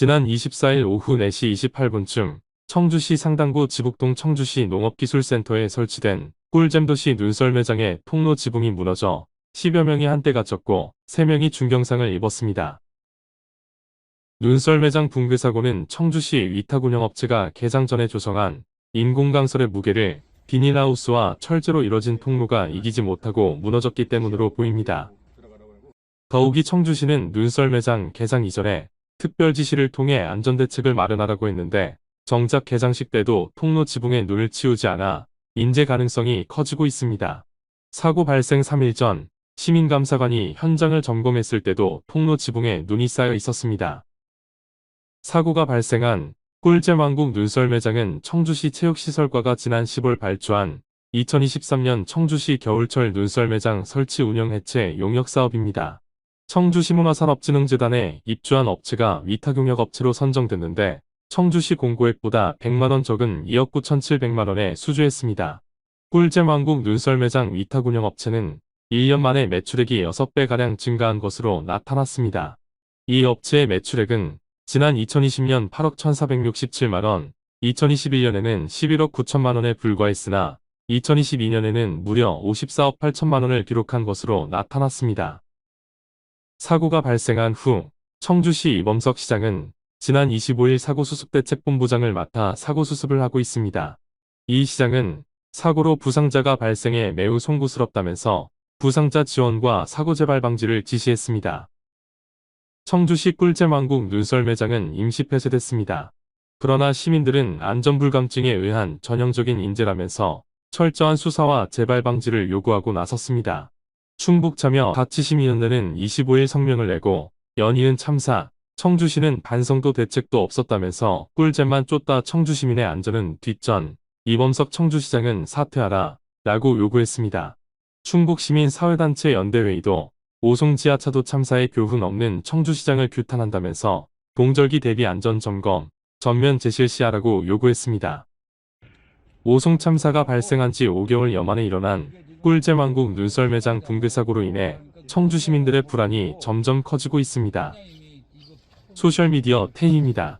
지난 24일 오후 4시 28분쯤 청주시 상당구 지북동 청주시 농업기술센터에 설치된 꿀잼도시 눈썰 매장의 통로 지붕이 무너져 10여 명이 한대 갇혔고 3명이 중경상을 입었습니다. 눈썰 매장 붕괴 사고는 청주시 위탁 운영업체가 개장 전에 조성한 인공강설의 무게를 비닐하우스와 철제로 이뤄진 통로가 이기지 못하고 무너졌기 때문으로 보입니다. 더욱이 청주시는 눈썰 매장 개장 이전에 특별 지시를 통해 안전대책을 마련하라고 했는데 정작 개장식 때도 통로 지붕에 눈을 치우지 않아 인재 가능성이 커지고 있습니다. 사고 발생 3일 전 시민감사관이 현장을 점검했을 때도 통로 지붕에 눈이 쌓여 있었습니다. 사고가 발생한 꿀잼왕국 눈썰 매장은 청주시 체육시설과가 지난 10월 발주한 2023년 청주시 겨울철 눈썰 매장 설치 운영 해체 용역 사업입니다. 청주시 문화 산업진흥재단에 입주한 업체가 위탁용역 업체로 선정됐는데 청주시 공고액보다 100만원 적은 2억 9,700만원에 수주했습니다. 꿀잼 왕국 눈썰 매장 위탁 운영 업체는 1년 만에 매출액이 6배가량 증가한 것으로 나타났습니다. 이 업체의 매출액은 지난 2020년 8억 1,467만원, 2021년에는 11억 9천만원에 불과했으나 2022년에는 무려 54억 8천만원을 기록한 것으로 나타났습니다. 사고가 발생한 후 청주시 이범석 시장은 지난 25일 사고수습대책본부장을 맡아 사고수습을 하고 있습니다. 이 시장은 사고로 부상자가 발생해 매우 송구스럽다면서 부상자 지원과 사고 재발 방지를 지시했습니다. 청주시 꿀잼왕국 눈썰 매장은 임시 폐쇄됐습니다. 그러나 시민들은 안전불감증에 의한 전형적인 인재라면서 철저한 수사와 재발 방지를 요구하고 나섰습니다. 충북자며 가치시민연대는 25일 성명을 내고 연이은 참사, 청주시는 반성도 대책도 없었다면서 꿀잼만 쫓다 청주시민의 안전은 뒷전, 이범석 청주시장은 사퇴하라 라고 요구했습니다. 충북시민사회단체 연대회의도 오송 지하차도 참사의 교훈 없는 청주시장을 규탄한다면서 동절기 대비 안전점검, 전면 재실시하라고 요구했습니다. 오송 참사가 발생한 지 5개월여 만에 일어난 꿀잼왕국 눈썰 매장 붕괴 사고로 인해 청주 시민들의 불안이 점점 커지고 있습니다. 소셜미디어 태희입니다.